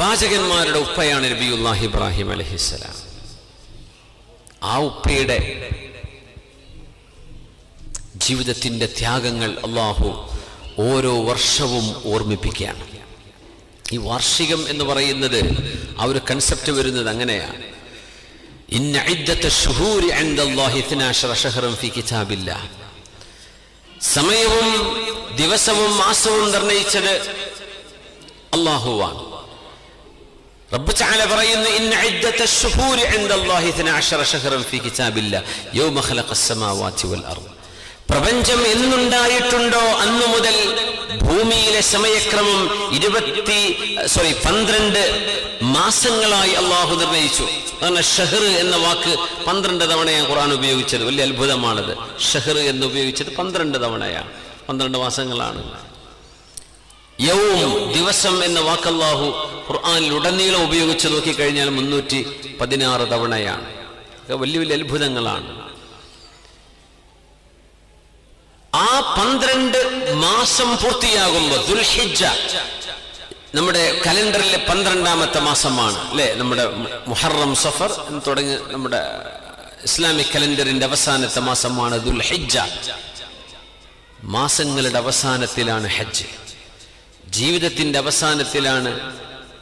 പ്രവാചകന്മാരുടെ ഉപ്പയാണ് നബിയുല്ലാഹി ഇബ്രാഹിം അലഹിസ്സലാം. ആ ഉപ്പയുടെ ജീവിതത്തിന്റെ ത്യാഗങ്ങൾ അള്ളാഹു ഓരോ വർഷവും ഓർമ്മിപ്പിക്കുകയാണ്. ഈ വാർഷികം എന്ന് പറയുന്നത് ആ ഒരു കൺസെപ്റ്റ് വരുന്നത് അങ്ങനെയാണ് സമയവും ദിവസവും മാസവും നിർണയിച്ചത് അള്ളാഹുവാണ്. റബ്ബ് പറയുന്നു ഇന്ന ഇദ്ദത്ത ശുഹൂരി ഇൻദല്ലാഹി 12 ഷഹറൻ ഫീ യൗമ ഖലഖസ് വൽ അർദ്. പ്രപഞ്ചം എന്നുണ്ടായിട്ടുണ്ടോ അന്നു മുതൽ? ഭൂമിയിലെ സമയക്രമം ഇരുപത്തി സോറി പന്ത്രണ്ട് മാസങ്ങളായി അള്ളാഹു നിർണയിച്ചു. അതാണ് ഷഹർ എന്ന വാക്ക് പന്ത്രണ്ട് തവണയാണ് ഖുറാൻ ഉപയോഗിച്ചത്. വലിയ അത്ഭുതമാണത്. ഷഹർ എന്ന് ഉപയോഗിച്ചത് പന്ത്രണ്ട് തവണയാണ്. പന്ത്രണ്ട് മാസങ്ങളാണ്. യൗം ദിവസം എന്ന വാക്കല്ലാഹു ഖുർആനിൽ ഉടനീളം ഉപയോഗിച്ച് നോക്കിക്കഴിഞ്ഞാൽ മുന്നൂറ്റി പതിനാറ് തവണയാണ്. വലിയ വലിയ അത്ഭുതങ്ങളാണ്. ആ പന്ത്രണ്ട് മാസം പൂർത്തിയാകുമ്പോൾ ദുൽഹിജ നമ്മുടെ കലണ്ടറിലെ പന്ത്രണ്ടാമത്തെ മാസമാണ് അല്ലെ? നമ്മുടെ മുഹറം സഫർ എന്ന് തുടങ്ങി നമ്മുടെ ഇസ്ലാമിക് കലണ്ടറിന്റെ അവസാനത്തെ മാസമാണ് ദുൽഹിജ മാസങ്ങളുടെ അവസാനത്തിലാണ് ഹജ്ജ്. ജീവിതത്തിന്റെ അവസാനത്തിലാണ്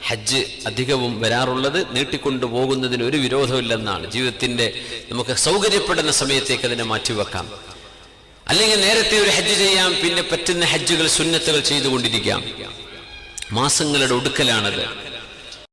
ഹജ്ജ് അധികവും വരാറുള്ളത് നീട്ടിക്കൊണ്ടു പോകുന്നതിന് ഒരു വിരോധമില്ലെന്നാണ്. ജീവിതത്തിന്റെ നമുക്ക് സൗകര്യപ്പെടുന്ന സമയത്തേക്ക് അതിനെ മാറ്റിവെക്കാം. അല്ലെങ്കിൽ നേരത്തെ ഒരു ഹജ്ജ് ചെയ്യാം പിന്നെ പറ്റുന്ന ഹജ്ജുകൾ സുന്നത്തുകൾ ചെയ്തുകൊണ്ടിരിക്കാം. മാസങ്ങളുടെ ഒടുക്കലാണത്.